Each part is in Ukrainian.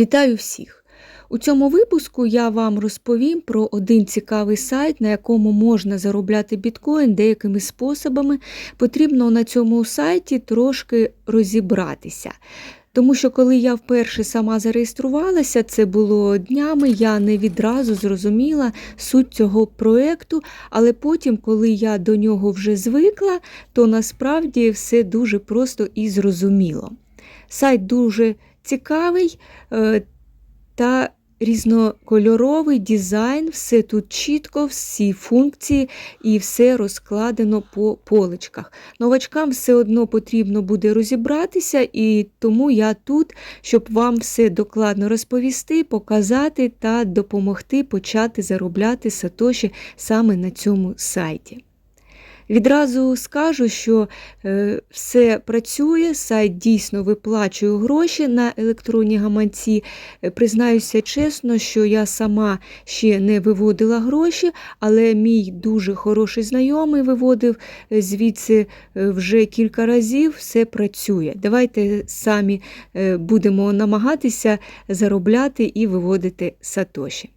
Вітаю всіх! У цьому випуску я вам розповім про один цікавий сайт, на якому можна заробляти біткоін деякими способами. Потрібно на цьому сайті трошки розібратися. Тому що, коли я вперше сама зареєструвалася, це було днями, я не відразу зрозуміла суть цього проєкту, але потім, коли я до нього вже звикла, то насправді все дуже просто і зрозуміло. Сайт дуже цікавий е, та різнокольоровий дизайн, все тут чітко, всі функції і все розкладено по поличках. Новачкам все одно потрібно буде розібратися, і тому я тут, щоб вам все докладно розповісти, показати та допомогти почати заробляти сатоші саме на цьому сайті. Відразу скажу, що е, все працює, сайт дійсно виплачує гроші на електронні гаманці. Е, признаюся чесно, що я сама ще не виводила гроші, але мій дуже хороший знайомий виводив е, звідси вже кілька разів, все працює. Давайте самі будемо намагатися заробляти і виводити сатоші.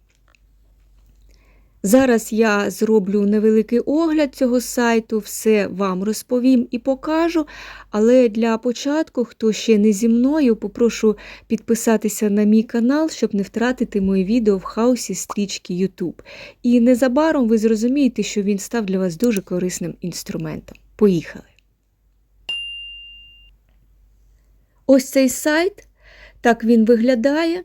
Зараз я зроблю невеликий огляд цього сайту, все вам розповім і покажу. Але для початку, хто ще не зі мною, попрошу підписатися на мій канал, щоб не втратити мої відео в хаосі стрічки YouTube. І незабаром ви зрозумієте, що він став для вас дуже корисним інструментом. Поїхали! Ось цей сайт, так він виглядає.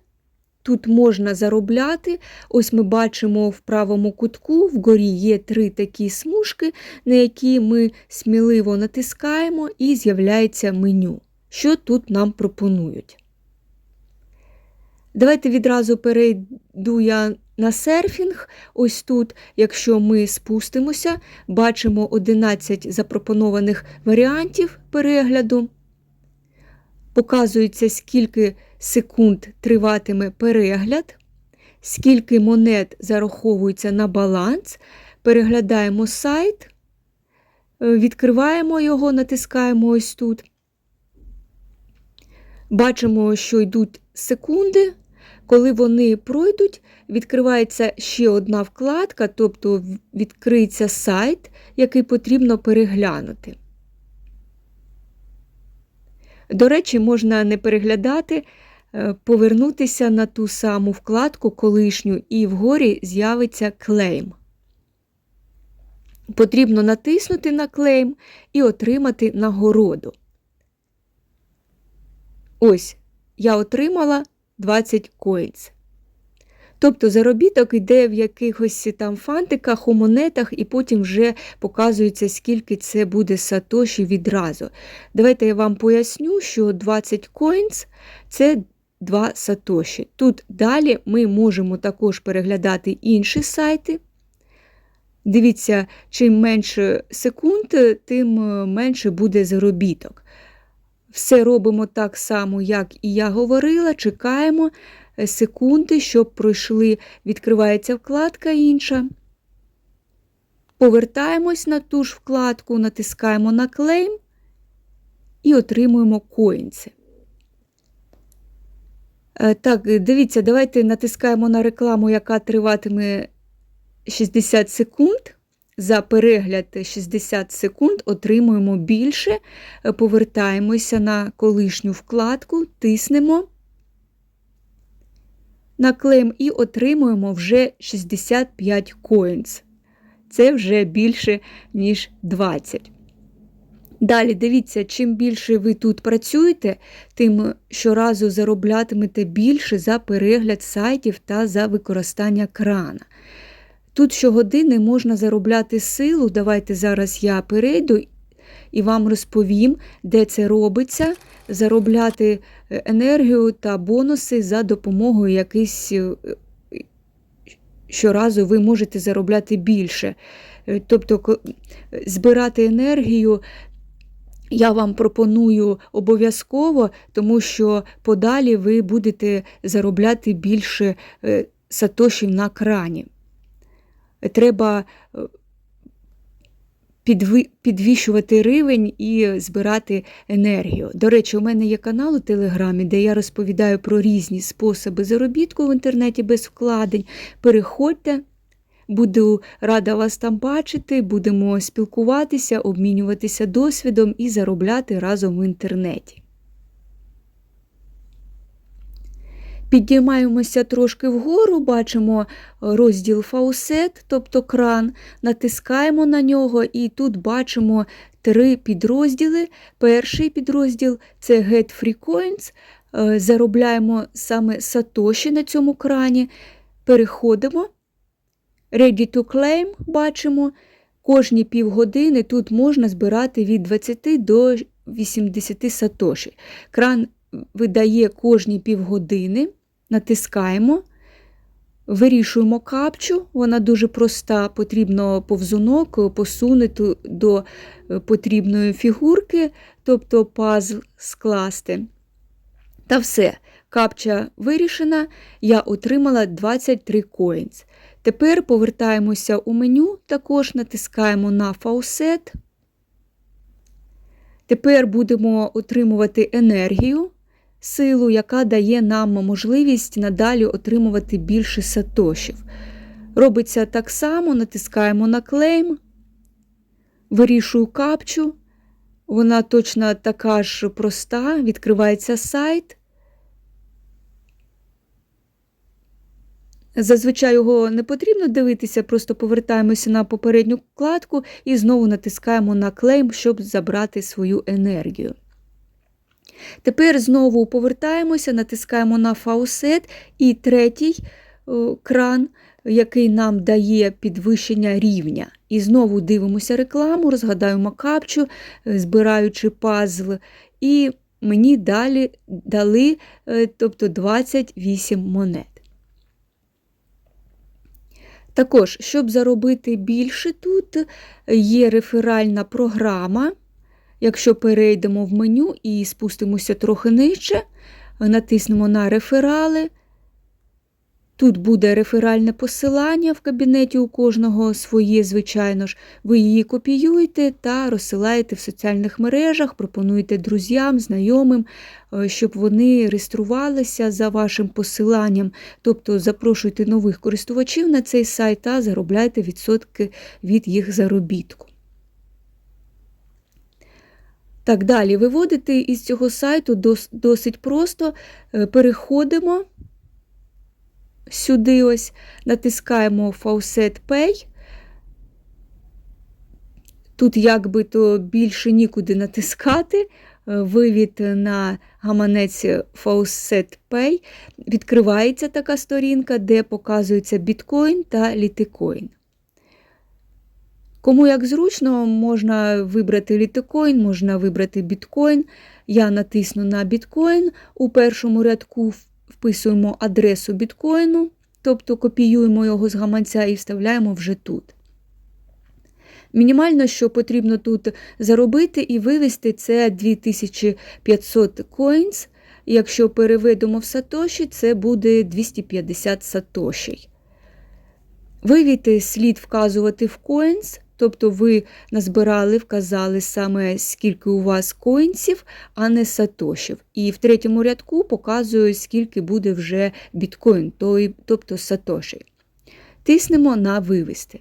Тут можна заробляти. Ось ми бачимо в правому кутку, вгорі є три такі смужки, на які ми сміливо натискаємо, і з'являється меню. Що тут нам пропонують? Давайте відразу перейду я на серфінг. Ось тут, якщо ми спустимося, бачимо 11 запропонованих варіантів перегляду. Показується, скільки секунд триватиме перегляд, скільки монет зараховується на баланс, переглядаємо сайт, відкриваємо його, натискаємо ось тут. Бачимо, що йдуть секунди. Коли вони пройдуть, відкривається ще одна вкладка, тобто відкриється сайт, який потрібно переглянути. До речі, можна не переглядати, Е, повернутися на ту саму вкладку колишню і вгорі з'явиться клейм. Потрібно натиснути на клейм і отримати нагороду. Ось, я отримала 20 коїнс. Тобто заробіток йде в якихось там фантиках, у монетах, і потім вже показується, скільки це буде сатоші відразу. Давайте я вам поясню, що 20 коїнс це 2 сатоші. Тут далі ми можемо також переглядати інші сайти. Дивіться, чим менше секунд, тим е, менше буде заробіток. Все робимо так само, як і я говорила, чекаємо е, секунди, щоб пройшли, відкривається вкладка інша. Повертаємось на ту ж вкладку, натискаємо на клейм і отримуємо коїнці. Е, так, дивіться, давайте натискаємо на рекламу, яка триватиме 60 секунд. За перегляд 60 секунд отримуємо більше, повертаємося на колишню вкладку, тиснемо на клейм і отримуємо вже 65 коїнс. Це вже більше, ніж 20. Далі дивіться, чим більше ви тут працюєте, тим щоразу зароблятимете більше за перегляд сайтів та за використання крана. Тут щогодини можна заробляти силу. Давайте зараз я перейду і вам розповім, де це робиться, заробляти е, енергію та бонуси за допомогою якихось е, щоразу ви можете заробляти більше. Е, тобто збирати енергію я вам пропоную обов'язково, тому що подалі ви будете заробляти більше сатошів на крані. Треба е, підвищувати рівень і збирати енергію. До речі, у мене є канал у Телеграмі, де я розповідаю про різні способи заробітку в інтернеті без вкладень. Переходьте. Буду рада вас там бачити, будемо спілкуватися, обмінюватися досвідом і заробляти разом в інтернеті. Підіймаємося трошки вгору, бачимо розділ фаусет, тобто кран, натискаємо на нього і тут бачимо три підрозділи. Перший підрозділ це Get Free Coins. Е, Заробляємо саме сатоші на цьому крані. Переходимо. Ready to claim бачимо. Кожні півгодини тут можна збирати від 20 до 80 сатоші. Кран видає кожні півгодини, натискаємо, вирішуємо капчу, вона дуже проста, потрібно повзунок посунути до потрібної фігурки, тобто пазл скласти. Та все, капча вирішена, я отримала 23 коїнс. Тепер повертаємося у меню, також натискаємо на фаусет. Тепер будемо отримувати енергію, силу, яка дає нам можливість надалі отримувати більше сатошів. Робиться так само, натискаємо на клейм, вирішую капчу. Вона точно така ж проста, відкривається сайт. Зазвичай його не потрібно дивитися, просто повертаємося на попередню вкладку і знову натискаємо на клейм, щоб забрати свою енергію. Тепер знову повертаємося, натискаємо на фаусет і третій кран, який нам дає підвищення рівня. І знову дивимося рекламу, розгадаємо капчу, збираючи пазл, і мені далі дали тобто 28 монет. Також, щоб заробити більше, тут є реферальна програма. Якщо перейдемо в меню і спустимося трохи нижче, натиснемо на реферали. Тут буде реферальне посилання в кабінеті у кожного своє, звичайно ж, ви її копіюєте та розсилаєте в соціальних мережах, пропонуєте друзям, знайомим, щоб вони реєструвалися за вашим посиланням, тобто запрошуйте нових користувачів на цей сайт та заробляйте відсотки від їх заробітку. Так, далі виводити із цього сайту досить просто. Переходимо сюди ось, натискаємо Faucet Pay. Тут якби то більше нікуди натискати. Вивід на гаманець Faucet Pay. Відкривається така сторінка, де показується біткоін та літикоін. Кому як зручно, можна вибрати літикоін, можна вибрати біткоін. Я натисну на біткоін. У першому рядку вписуємо адресу біткоїну, тобто копіюємо його з гаманця і вставляємо вже тут. Мінімально, що потрібно тут заробити і вивести, це 2500 коінс. Якщо переведемо в сатоші, це буде 250 сатошій. Вивід слід вказувати в коінс, тобто ви назбирали, вказали саме скільки у вас коінців, а не сатошів. І в третьому рядку показую, скільки буде вже біткоін, тобто сатоші. Тиснемо на вивести.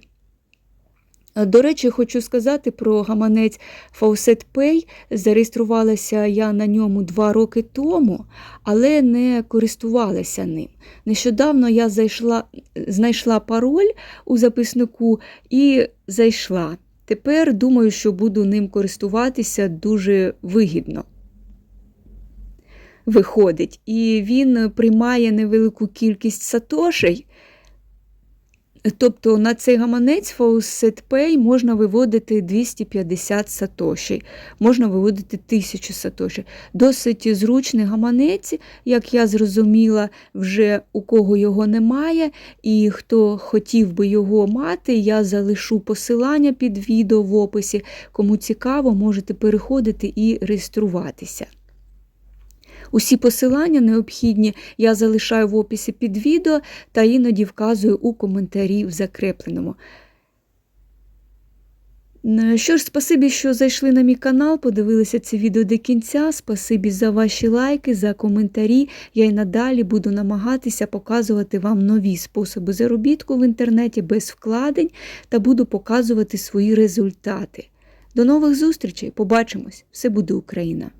До речі, хочу сказати про гаманець Faucet Pay. Зареєструвалася я на ньому два роки тому, але не користувалася ним. Нещодавно я зайшла, знайшла пароль у записнику і зайшла. Тепер думаю, що буду ним користуватися дуже вигідно. Виходить, і він приймає невелику кількість сатошей. Тобто на цей гаманець Faucet Pay можна виводити 250 сатоші, можна виводити 1000 сатоші. Досить зручний гаманець, як я зрозуміла, вже у кого його немає, і хто хотів би його мати, я залишу посилання під відео в описі. Кому цікаво, можете переходити і реєструватися. Усі посилання необхідні я залишаю в описі під відео та іноді вказую у коментарі в закрепленому. Е, Що ж, спасибі, що зайшли на мій канал, подивилися це відео до кінця. Спасибі за ваші лайки, за коментарі. Я й надалі буду намагатися показувати вам нові способи заробітку в інтернеті без вкладень та буду показувати свої результати. До нових зустрічей! Побачимось! Все буде Україна!